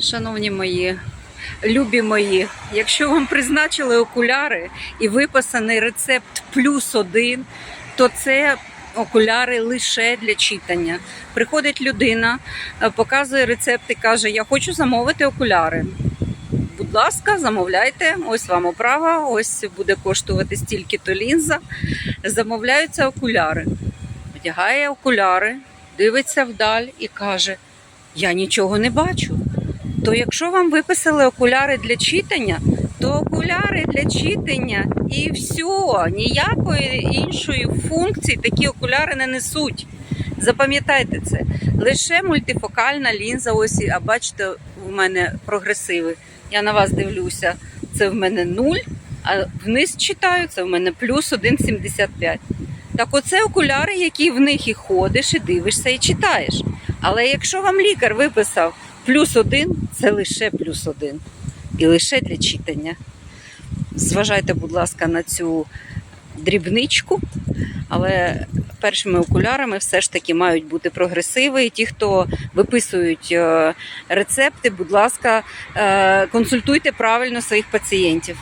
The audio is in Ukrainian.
Шановні мої, любі мої, якщо вам призначили окуляри і виписаний рецепт плюс один, то це окуляри лише для читання. Приходить людина, показує рецепт і каже: Я хочу замовити окуляри. Будь ласка, замовляйте. Ось вам оправа, ось буде коштувати стільки-то лінза. Замовляються окуляри. Одягає окуляри, дивиться вдаль і каже: Я нічого не бачу. То якщо вам виписали окуляри для читання, то окуляри для читання і все, ніякої іншої функції такі окуляри не несуть. Запам'ятайте це. Лише мультифокальна лінза. Ось, а бачите, у мене прогресиви. Я на вас дивлюся. Це в мене 0, а вниз читаю, це в мене плюс 1,75. Так оце окуляри, які в них і ходиш, і дивишся, і читаєш. Але якщо вам лікар виписав плюс один, це лише плюс один. І лише для читання. Зважайте, будь ласка, на цю дрібничку. Але першими окулярами все ж таки мають бути прогресиви. І ті, хто виписують е, рецепти, будь ласка, е, консультуйте правильно своїх пацієнтів.